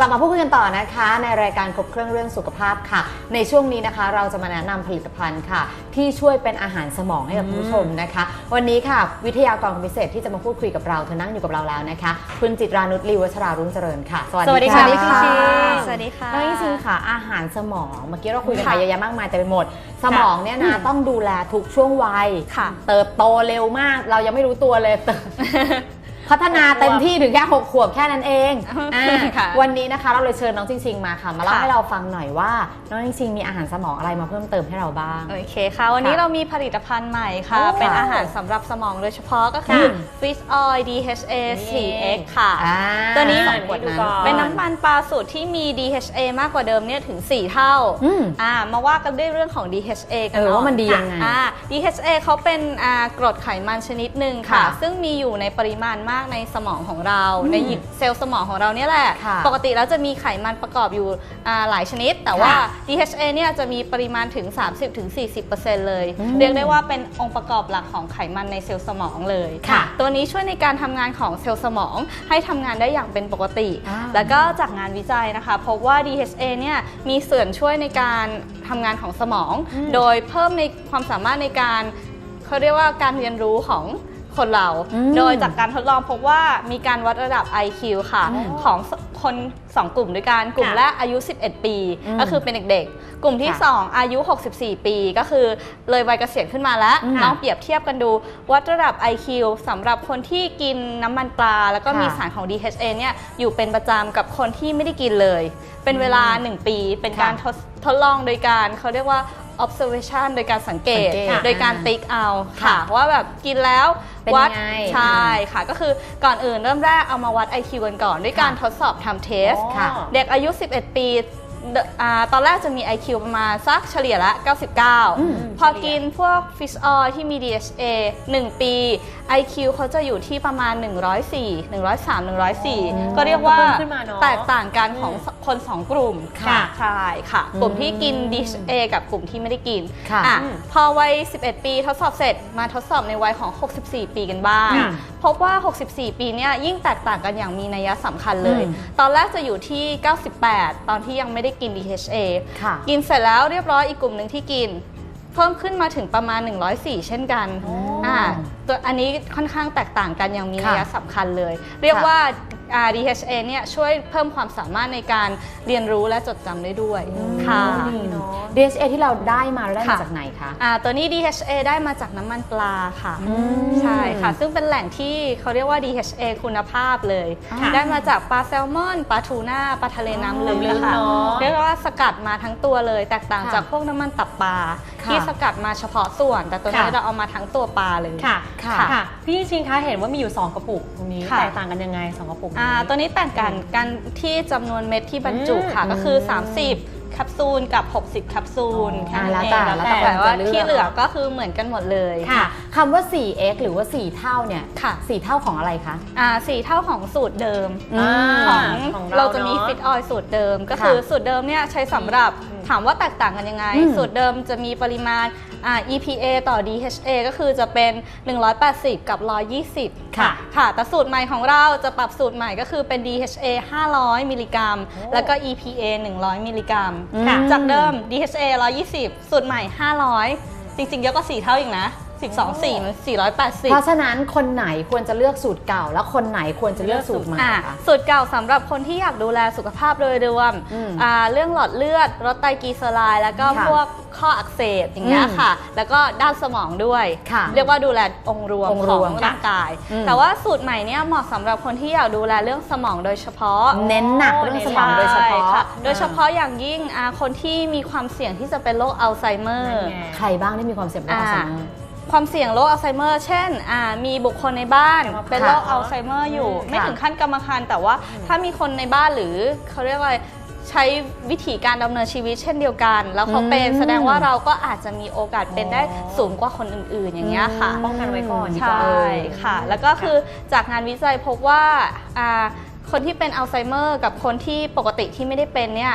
ลับมาพูดคุยกันต่อนะคะ ในรายการครบเครื่องเรื่องสุขภาพค่ะ ในช่วงนี้นะคะเราจะมาแนะนำผลิตภัณฑ์ค่ะ ที่ช่วยเป็นอาหารสมองให้กับคุณผู้ชมนะคะ วันนี้ค่ะ วิทยากรคนพิเศษที่จะมาพูดคุยกับเราเธอนั่งอยู่กับเราแล้วนะคะ คุณจิตรานุชลีวัชรารุ่งเจริญค่ะสวัสดีค่ะพี่ชิงสวัสดีค่ะแล้วจริงๆค่ะ อาหารสมองเมื่อกี้เราคุยกันไปค่ะเยอะแยะมากมายแต่ไปหมด สมองเนี่ยนะต้องดูแลทุกช่วงวัยค่ะเติบโตเร็วมาก เรายังไม่รู้ตัวเลยเติบ พัฒนาเต็มที่ถึงแค่หกขวบแค่นั้นเองอ่าค่ะวันนี้นะคะเราเลยเชิญน้องจริงๆมาค่ะ มาเล่าค่ะให้เราฟังหน่อยว่าน้องจริงๆมีอาหารสมองอะไรมาเพิ่มเติมให้เราบ้างโอเคค่ะ วันนี้ค่ะเรามีผลิตภัณฑ์ใหม่ค่ะโอ้เป็นอาหารสำหรับสมองโดยเฉพาะก็คือค่ะ Fish Oil DHA นี่ 4X ค่ะอ่าตัวนี้สองขวดนั้นเป็นน้ำมันปลาสูตรที่มี DHA มากกว่าเดิมเนี่ยถึง 4 เท่าอืมอ่ามาว่ากันด้วยเรื่องของ DHA กันเออหน่อยว่ามันดียังไงอ่า DHA เขาเป็นอ่ากรดไขมันชนิดหนึ่งค่ะค่ะ ซึ่งมีอยู่ในปริมาณมากในสมองของเรา ในเซลล์สมองของเราเนี่ยแหละ ค่ะปกติแล้วจะมีไขมันประกอบอยู่อ่าหลายชนิด แต่ว่า ค่ะ DHA เนี่ยจะมีปริมาณถึง 30-40%เลย อืมเรียกได้ว่าเป็นองค์ประกอบหลักของไขมันในเซลล์สมองเลย ค่ะตัวนี้ช่วยในการทำงานของเซลล์สมองให้ทำงานได้อย่างเป็นปกติ อ่า แล้วก็จากงานวิจัยนะคะพบว่า DHA เนี่ยมีส่วนช่วยในการทำงานของสมองอืมโดยเพิ่มในความสามารถในการเขาเรียกว่าการเรียนรู้ของ คนเราอืมโดยจากการทดลองพบว่ามีการวัดระดับ IQ ค่ะอืมของคน2 กลุ่มด้วยกันกลุ่มค่ะแรกอายุ 11 ปีอืมก็คือเป็นเด็กๆ กลุ่มที่ค่ะ2อายุ 64 ปี ก็คือเลยวัยเกษียณขึ้นมาแล้วอืมลองเปรียบเทียบกันดูวัดระดับ IQ สำหรับคนที่กินน้ำมันปลา แล้วก็ค่ะมีสารของ DHA เนี่ยอยู่เป็นประจำกับคนที่ไม่ได้กินเลย เป็นเวลา 1 ปี เป็นการค่ะทดทดลองโดยการเขาเรียกว่า observation โดยการสังเกตสังเกตโดยการอ่าติ๊กเอาค่ะค่ะว่าแบบกินแล้ว เป็นวัดไงใช่ค่ะ ก็คือก่อนอื่นเริ่มแรกเอามาวัด IQ กันก่อน ด้วยการค่ะทดสอบทำเทส อ๋อค่ะเด็กอายุ 11 ปีเด อ่าตอนแรกจะมี IQ ประมาณสักเฉลี่ยละอืม99 พอกินพวก Fish Oil ที่มี DHA 1 ปี IQ เขาจะอยู่ที่ประมาณ 104 103 104 ก็เรียกว่าก็เพิ่มขึ้นมาเนอะแตกต่างกันของคน2กลุ่มค่ะใช่ค่ะ กลุ่มที่กินอืม DHA กับกลุ่มที่ไม่ได้กินค่ะอะอืมพอวัย 11 ปีทดสอบเสร็จมาทดสอบในวัยของ 64 ปีกันบ้างค่ะพบว่า 64 ปีเนี่ยยิ่งแตกต่างกันอย่างมีนัยสำคัญเลยอืมตอนแรกจะอยู่ที่ 98 ตอนที่ยังไม่ได้กิน DHA ค่ะ กินเสร็จแล้วเรียบร้อยอีกกลุ่มหนึ่งที่กิน เพิ่มขึ้นมาถึงประมาณ 104 เช่นกันอ๋ออ่อ่าตัวอันนี้ค่อนข้างแตกต่างกันอย่างมีค่ะนัยสำคัญเลย เรียกค่ะว่าอ่า DHA เนี่ยช่วยเพิ่มความสามารถในการเรียนรู้และจดจำได้ด้วยค่ะ ดีเนาะ DHA ที่เราได้มาเราได้มาค่ะ จากไหนคะ อ่าตัวนี้ DHA ได้มาจากน้ำมันปลาค่ะอืมใช่ค่ะ ซึ่งเป็นแหล่งที่เขาเรียกว่า DHA คุณภาพเลย ค่ะได้มาจากปลาแซลมอนปลาทูน่าปลาทะเลน้ำลึกน้ำลึกค่ะเนอะเรียกว่าสกัดมาทั้งตัวเลย แตกต่างค่ะจากพวกน้ำมันตับปลาค่ะที่สกัดมาเฉพาะส่วน แต่ตัวนี้ค่ะ เราเอามาทั้งตัวปลาเลย ค่ะ ค่ะ ค่ะ พี่ชิงคะเห็นว่ามีอยู่ 2 กระปุกตรงนี้ ค่ะ แตกต่างกันยังไง 2 กระปุกอ่าตัวนี้แตกต่างกันที่จำนวนเม็ดที่บรรจุค่ะอืมก็คือ 30แคปซูลกับ 60แคปซูลอ๋อแค่นั้นอ่าเองแล้วแต่แต่ว่าแล้วแต่คนจะเลือกที่เหลือก็คือเหมือนกันหมดเลยค่ะคำว่า 4x หรือว่า 4 เท่าเนี่ยค่ะ4เท่าของอะไรคะอ่าสี่เท่าของสูตรเดิมอืมของของเราเราจะมีเนอะฟิตออยสูตรเดิม ก็ค่ะคือสูตรเดิมเนี่ยใช้สำหรับอืม ถามว่าแตกต่างกันยังไงอืมสูตรเดิมจะมีปริมาณอ่า EPA ต่อ DHA ก็คือจะเป็น 180 กับ 120 ค่ะ ค่ะ แต่สูตรใหม่ของเราจะปรับสูตรใหม่ก็คือเป็น DHA 500 มิลลิกรัมโอ้แล้วก็ EPA 100 มิลลิกรัมอืมค่ะจากเดิม DHA 120 สูตรใหม่ 500 จริงๆเยอะกว่า4เท่าอีกนะ 12 4มัน480 เพราะฉะนั้นคนไหนควรจะเลือกสูตรเก่า แล้วคนไหนควรจะเลือกสูตรใหม่อะคะ สูตรเก่าสำหรับคนที่อยากดูแลสุขภาพโดยรวมอืมอ่าเรื่องหลอดเลือดลดไตรกลีเซอไรด์แล้วก็ค่ะพวกข้ออักเสบอย่างเงี้ยอืมค่ะ แล้วก็ด้านสมองด้วย ค่ะเรียกว่าดูแลองค์รวมองค์ขรอวมงร่างกาย อืม แต่ว่าสูตรใหม่เนี่ยเหมาะสำหรับคนที่อยากดูแลเรื่องสมองโดยเฉพาะ เน้นหนักเรื่องสมองโดยเฉพาะ ใช่ค่โดยเฉพาะอย่างยิ่งอ่าคนที่มีความเสี่ยงที่จะเป็นโรคอัลไซเมอร์นั่นไงใครบ้างที่มีความเสี่ยงเป็นอัลไซเมอร์ ความเสี่ยงโรคอัลไซเมอร์ เช่นอ่ามีบุคคลในบ้านกรรมพันธุ์เป็นโรคอัลไซเมอร์อยู่อืมไม่ถึงขั้นกรรมพันธุ์แต่ว่าถ้ามีคนในบ้านหรือเขาเรียกว่าใช้วิธีการดำเนินชีวิตเช่นเดียวกัน แล้วเขาเป็นอืมแสดงว่าเราก็อาจจะมีโอกาสเป็นได้อ๋อสูงกว่าคนอื่น ๆ อย่างเงี้ยค่ะป้องกันไว้ก่อนดีใชกว่า่ค่ะ แล้วก็คือจากงานวิจัยพบว่าอ่าคนที่เป็นอัลไซเมอร์กับคนที่ปกติที่ไม่ได้เป็นเนี่ย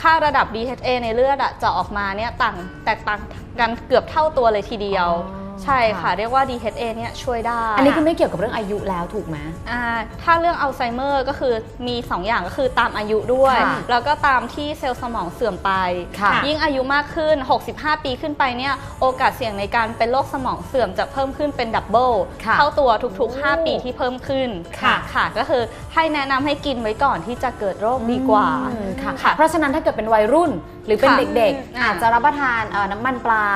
ค่าระดับ DHA ในเลือดอะจะออกมาเนี่ยต่างแตกต่างกันเกือบเท่าตัวเลยทีเดียวอ๋อ ใช่ค่ะ เรียกว่า DHA เนี่ยช่วยได้ อันนี้คือไม่เกี่ยวกับเรื่องอายุแล้วถูกไหมอ่าถ้าเรื่องอัลไซเมอร์ก็คือมี 2 อย่างก็คือตามอายุด้วย ค่ะแล้วก็ตามที่เซลล์สมองเสื่อมไป ค่ะยิ่งอายุมากขึ้น 65 ปีขึ้นไปเนี่ยโอกาสเสี่ยงในการเป็นโรคสมองเสื่อมจะเพิ่มขึ้นเป็นดับเบิลค่ะเท่าตัวทุกๆ 5 ปีที่เพิ่มขึ้นค่ะ ค่ะ ก็คือให้แนะนำให้กินไว้ก่อนที่จะเกิดโรคดีกว่า อืมค่ะค่ะเพราะฉะนั้นถ้าเกิดเป็นวัยรุ่นหรือเป็นค่ะเด็กอืมๆอาจจะรับประทานเอ่อน้ำมันปลา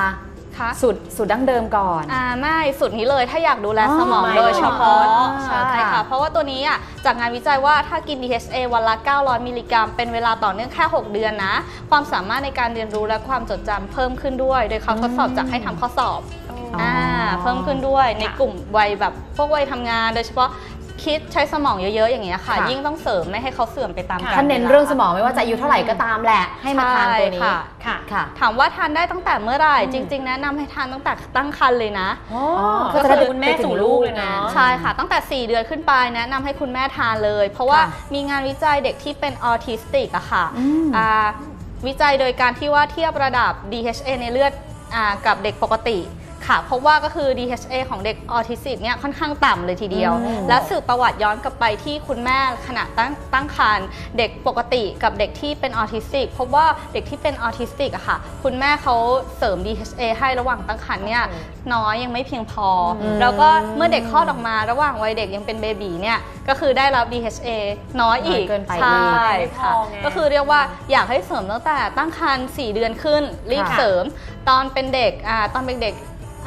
ค่ะสูตรสูตรดั้งเดิมก่อน อ่าไม่สุดนี้เลยถ้าอยากดูแลอ๋อสมองไม่โดยเฉพาะอ๋อใช่ค่ะค่ะ เพราะว่าตัวนี้อะจากงานวิจัยว่าถ้ากิน DHA วันละ 900 มิลลิกรัม เป็นเวลาต่อเนื่องแค่ 6 เดือนนะ ความสามารถในการเรียนรู้และความจดจำเพิ่มขึ้นด้วย โดยเขาทดสอบจากให้ทำข้อสอบอ๋ออ่่าเพิ่มขึ้นด้วยในค่ะกลุ่มวัยแบบพวกวัยทำงาน โดยเฉพาะ คิดใช้สมองเยอะๆอย่างเงี้ยค่ะ ค่ะ ยิ่งต้องเสริมไม่ให้เขาเสื่อมไปตามค่ะกาท่านลเน้นวลเรื่องสมองไม่ว่าจะอายุเท่าไหร่ก็ตามแหละให้มาทานตัวนี้ใช่ค่ะค่ะ ค่ะถามว่าทานได้ตั้งแต่เมื่อไหร่ จริง ๆ แนะนำให้ทานตั้งแต่ตั้งครรภ์เลยนะ อ๋อก็ก็จะคือได้คุณแม่สู่ลูกเลยเนาะใช่ค่ะ ตั้งแต่ 4 เดือนขึ้นไปแนะนำให้คุณแม่ทานเลย เพราะว่าค่ะมีงานวิจัยเด็กที่เป็นออทิสติกอะค่ะอืมอ่าวิจัยโดยการที่ว่าเทียบระดับ DHA ในเลือดอากับเด็กปกติ ค่ะเพราะว่าก็คือ DHA ของเด็กออทิสติกเนี่ยค่อนข้างต่ำเลยทีเดียวอืมและสืบประวัติย้อนกลับไปที่คุณแม่ขณะตั้งตั้งครรภ์เด็กปกติกับเด็กที่เป็นออทิสติกพบว่าเด็กที่เป็นออทิสติกอะค่ะ คุณแม่เขาเสริม DHA ให้ระหว่างตั้งครรภ์เนี่ยน้อยยังไม่เพียงพออมแล้วก็เมื่อเด็กคลอดออกมาระหว่างวัยเด็กยังเป็นเบบีเนี่ยก็คือได้รับ DHA น้อยอีกน้อยเกินไปใช่ไม่พอค่ะไงก็คือเรียกว่าอยากให้เสริมตั้งแต่ตั้งครรภ์4เดือนขึ้นรีบค่ะเสริมตอนเป็นเด็กอ่าตอนเป็นเด็ก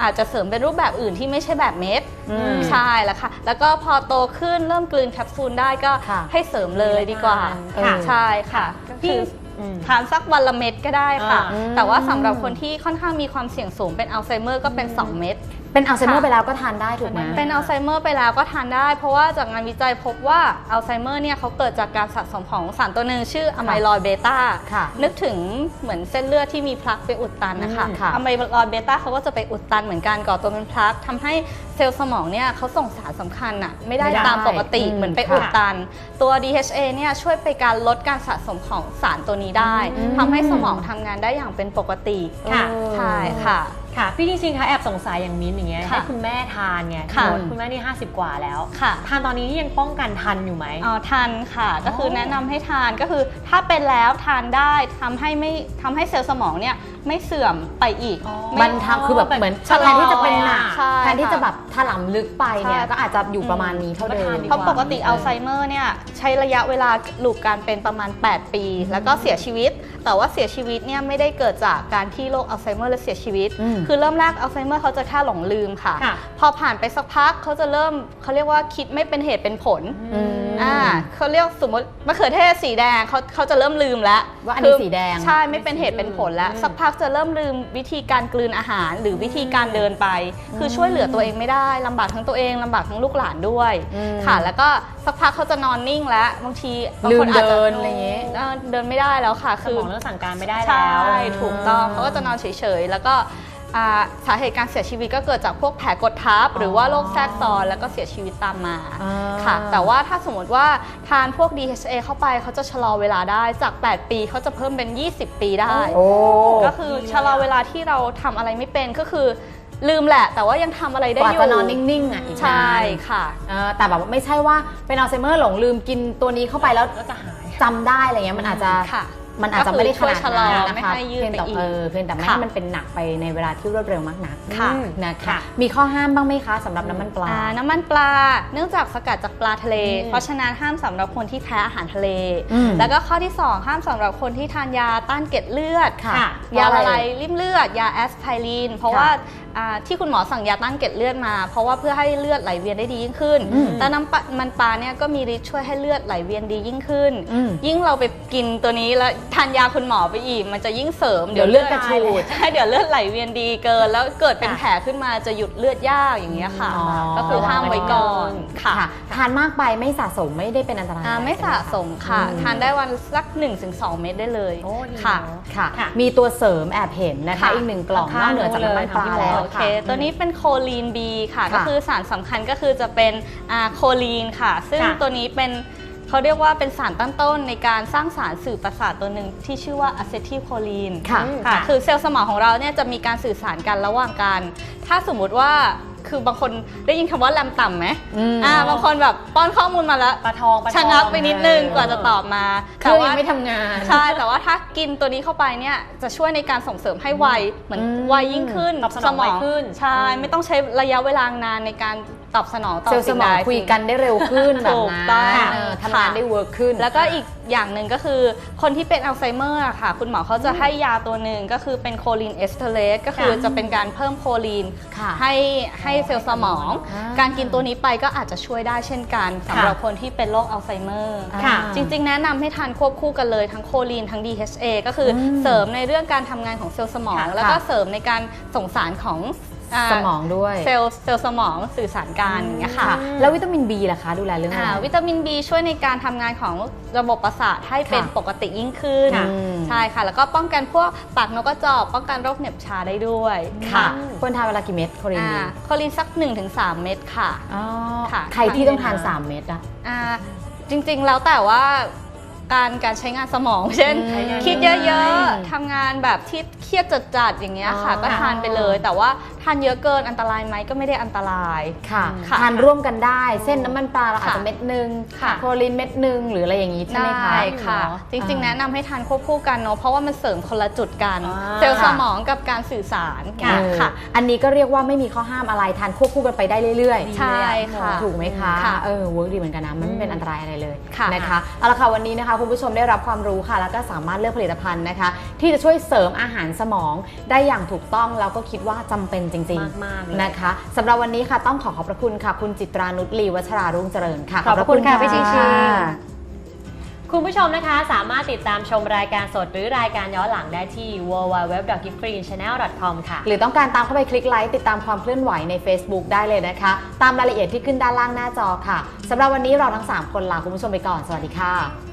อาจจะเสริมเป็นรูปแบบอื่นที่ไม่ใช่แบบเม็ดอืมใช่แล้วค่ะ แล้วก็พอโตขึ้นเริ่มกลืนแคปซูลได้ก็ค่ะให้เสริมเลยดีกว่าค่ะ ใช่ค่ะก็พี่คืออืมทานสักวันละเม็ดก็ได้ค่ะ อ่า แต่ว่าสำหรับคนที่ค่อนข้างมีความเสี่ยงสูงเป็นอัลไซเมอร์ก็เป็น 2 เม็ด เป็นอัลไซเมอร์ค่ะ ไปแล้วก็ทานได้ถูกไหม เป็นอัลไซเมอร์ไปแล้วก็ทานได้ เพราะว่าจากงานวิจัยพบว่าอัลไซเมอร์เนี่ยเขาเกิดจากการสะสมของสารตัวหนึ่งชื่ออะไมลอยเบต้าค่ะนึกถึงเหมือนเส้นเลือดที่มีพลักไปอุดตันนะคะอืมค่ะอะไมลอยเบต้าเขาก็จะไปอุดตันเหมือนกันก่อตัวเป็นพลักทำให้เซลล์สมองเนี่ยเขาส่งสารสำคัญอะไม่ได้ไม่ได้ตามปกติอืมเหมือนไปค่ะอุดตัน ตัว DHA เนี่ยช่วยไปการลดการสะสมของสารตัวนี้ได้อืม ทำให้สมองทำงานได้อย่างเป็นปกติค่ะ ใช่ค่ะ ค่ะ พี่จริงๆคะแอบสงสัยอย่างมิ้นท์อย่างเงี้ยค่ะให้คุณแม่ทานไงค่ะบอกว่าคุณแม่นี่ 50 กว่าแล้ว ค่ะ ทานตอนนี้ยังป้องกันทันอยู่ไหม อ๋อทานค่ะ ก็คือแนะนำให้ทานก็คือถ้าเป็นแล้วทานได้ทำให้ไม่ทำให้เซลล์สมองเนี่ยไม่เสื่อมไปอีกอ๋อ ไมันทำคือแบบเหมือนชะลอแทนที่จะเป็นหนักใช่แทนที่จะแบบถลำลึกไปเนี่ยใช่ ก็อาจจะอยู่ประมาณนี้เท่าเดิก็ทานมดีเพราะปกติอัลไซเมอร์เนี่ยใช้ระยะเวลาลูกการเป็นประมาณ 8 ปี แล้วก็เสียชีวิตแต่ว่าเสียชีวิตเนี่ยไม่ได้เกิดจากการที่โรคอัลไซเมอร์แล้วเสียชีวิตอืมคือเริ่มแรกอัลไซเมอร์เขาจะแค่หลงลืมค่ะค่ะ พอผ่านไปสักพักเขาจะเริ่มเขาเรียกว่าคิดไม่เป็นเหตุเป็นผลอืมอ่าเขาเรียกสมมติมะเขือเทศสีแดงเขาเขาจะเริ่มลืมแล้วว่าอันนี้คืสีแดงใช่ไม่เป็นเหตุเป็นผลแล้วอืมสักพักจะเริ่มลืมวิธีการกลืนอาหาร หรือวิธีการเดินไป คือช่วยเหลือตัวเองไม่ได้ลำบากทั้งตัวเองลำบากทั้งลูกหลานด้วยอืมค่ะ แล้วก็สักพักเขาจะนอนนิ่งแล้วบางทีบางลืคมนอาจจะเดินอะไรอย่างงี้เออเดินไม่ได้แล้วค่ะสคือมองเริ่มสั่งการไม่ได้ใช่แล้วถูกต้องเขาก็จะนอนเฉยๆ แล้วก็อ่าสาเหตุการเสียชีวิตก็เกิดจากพวกแผลกดทับ หรือว่าโรคแทรกซ้อนแล้วก็เสียชีวิตตามมาอ่าค่ะ แต่ว่าถ้าสมมติว่าทานพวก DHA เข้าไปเขาจะชะลอเวลาได้จาก 8 ปีเขาจะเพิ่มเป็น 20 ปีได้โอ้ก็คือชะลอเวลาที่เราทำอะไรไม่เป็นก็คือลืมแหละ แต่ว่ายังทำอะไรได้กว่าอยู่จะนอนนิ่งๆอะอีกนานใช่ค่ะเออแต่แบบไม่ใช่ว่าเป็นอัลไซเมอร์หลงลืมกินตัวนี้เข้าไปแล้วก็จะหายจำได้อะไรเงี้ยมันอาจจะค่ะ มันอาจจะไม่ได้ขนาดก็คือช่วยชะลอนั้นไม่นะคะให้ยืดเพียงแต่ไปอีกเออเพียงแต่ไม่ค่ะให้มันเป็นหนักไปในเวลาที่รวดเร็วมากนักค่ะนะคะค่ะมีข้อห้ามบ้างไหมคะสำหรับน้ำมันปลาอ่าน้ำมันปลา เนื่องจากสกัดจากปลาทะเลอืมเพราะฉะนั้นห้ามสำหรับคนที่แพ้อาหารทะเลอืมแล้วก็ข้อที่ 2 ห้ามสำหรับคนที่ทานยาต้านเกล็ดเลือดค่ะยาละเพราะลาอะไรยริ่มเลือด ยาแอสไพรินเพราะค่ะว่าอ่าที่คุณหมอสั่งยาต้านเกล็ดเลือดมา เพราะว่าเพื่อให้เลือดไหลเวียนได้ดียิ่งขึ้นอืมแต่น้ำปลามันปลาเนี่ยก็มีฤทธิ์ช่วยให้เลือดไหลเวียนดียิ่งขึ้นอืมยิ่งเราไปกินตัวนี้แล้วทานยาคุณหมอไปอีก มันจะยิ่งเสริมเดี๋ยวเลือดกระฉูดใช่เดี๋ยวเลือดไหลเวียนดีเกิน แล้วเกิดเป็นแผลขึ้นมาจะหยุดเลือดยากอย่างเงี้ยค่ะอ๋อก็คือห้ามไว้ก่อนค่ะทานมากไปไม่สะสมไม่ได้เป็นอันตรายอ่าไม่สะสมค่ะอืมทานได้วันสัก 1-2 เม็ดได้เลยโอ้ดีค่ะเนอะค่ะค่ะ มีตัวเสริมแอบเห็นนะคะค่ะอีกหนึ่งกล่องนข้าองกเหนือจากน้ำมันปลาเลยแล้วโอเคค่ะตัวนี้เป็นโคลีน B ค่ะค่ะ ก็คือสารสำคัญก็คือจะเป็นอ่าโคลีนค่ะ ซึ่งค่ะตัวนี้เป็นเขาเรียกว่าเป็นสารตั้งต้นในการสร้างสารสื่อประสาทตัวหนึ่งที่ชื่อว่าอะเซทิลโคลีนค่ะค่ะคือเซลล์สมองของเราเนี่ยจะมีการสื่อสารกันระหว่างกัน ถ้าสมมุติว่า คือบางคนได้ยินคำว่าแรมต่ำไหมอืม อ่าบางคนแบบป้อนข้อมูลมาแล้วปลาทองปลาทองชะงักไปนิดนึงเออกว่าจะตอบมาเครื่องยังไม่ทำงาน ใช่แต่ว่าถ้ากินตัวนี้เข้าไปเนี่ยจะช่วยในการส่งเสริมให้ไวเหมือนอืมไวยิ่งขึ้นตอบสนองไวขึ้นใช่ อืม ไม่ต้องใช้ระยะเวลานานในการ ตอบสนองต่อเซลล์สสิ่งมใดองคุยกันได้เร็วขึ้นแบบถูกนั้ต้องนเออทำงานค่ะ ได้เวิร์กขึ้น แล้วก็อีกอย่างหนึ่งก็คือคนที่เป็นอัลไซเมอร์อะค่ะ คุณหมอเขาจะให้ยาตัวหนึ่งก็คือเป็นโคลีนเอสเทเลสก็คือจะเป็นการเพิ่มโคลีนค่ะให้ให้เซลล์สมอง อ่าการกินตัวนี้ไปก็อาจจะช่วยได้เช่นกันสำหรับคนที่เป็นโรคอัลไซเมอร์ค่ะ จริง ๆ แนะนำให้ทานควบคู่กันเลยทั้งโคลีนทั้ง DHA ก็คืออมเสริมในเรื่องการทำงานของเซลล์สมอง ค่ะ แล้วก็เสริมในการส่งสารของาสมองด้วย เซลล์เซลล์สมองสื่อสารกันอย่างเงี้ยค่ะค่ะแล้ววิตามิน B ล่ะคะ ดูแลเรื่องอะไร อ่าวิตามิน B ช่วยในการทำงานของระบบประสาทให้เป็นค่ะปกติยิ่งขึ้น ค่ะใช่ค่ะ แล้วก็ป้องกันพวกปากนกกระจอก ป้องกันโรคเหน็บชาได้ด้วยค่ะอืมควรทานเวลากี่เม็ดโคลินอ่าดีโคลินสัก 1-3 เม็ดค่ะ อ๋อค่ะ ใครที่ต้องทาน 3 เม็ดอะ อ่าจริงๆแล้วแต่ว่า การการใช้งานสมอง เช่นอืมคิดเยอะๆทำงานแบบที่เครียดจัดๆอย่างเงี้ยค่ะ อ๋อ ก็ทานไปเลย แต่ว่าทานเยอะเกินอันตรายไหมก็ไม่ได้อันตราย ค่ะค่ะทานร่วมกันได้เส้นน้ำมันปลาเราอาจค่ะจะเม็ดหนึงค่ะ โคลินเม็ดหนึงหรืออะไรอย่างนี้ใช่ไหมคะได้ค่ะเหรอจริงๆอ่าแนะนำให้ทานควบคู่กันเนาะเพราะว่ามันเสริมคนละจุดกัน อ่า เซลล์สมองกับการสื่อสารค่ะเออค่ะ อันนี้ก็เรียกว่าไม่มีข้อห้ามอะไรทานควบคู่กันไปได้เรื่อยๆใช่ค่ะถูกไหมคะค่ะเออเวิร์กดีเหมือนกันนะมันไม่เป็นอันตรายอะไรเลยค่ะนะคะเอาละค่ะวันนี้นะคะคุณผู้ชมได้รับความรู้ค่ะ แล้วก็สามารถเลือกผลิตภัณฑ์นะคะ ที่จะช่วยเสริมอาหารสมองได้อย่างถูกต้องแล้วก็คิดว่าจำเป็นจริงมากๆเลยนะคะสำหรับวันนี้ค่ะต้องขอขอบพระคุณค่ะ คุณจิตรานุชลีวัชรารุ่งเจริญค่ะ ขอบพระคุณค่ะพี่ชิงชิงค่ะคุณผู้ชมนะคะสามารถติดตามชมรายการสดหรือรายการย้อนหลังได้ที่ www.giftgreenchannel.com ค่ะ หรือต้องการตามเข้าไปคลิกไลค์ติดตามความเคลื่อนไหวใน Facebook ได้เลยนะคะ ตามรายละเอียดที่ขึ้นด้านล่างหน้าจอค่ะสำหรับวันนี้เราทั้ง 3 คนลาคุณผู้ชมไปก่อน สวัสดีค่ะ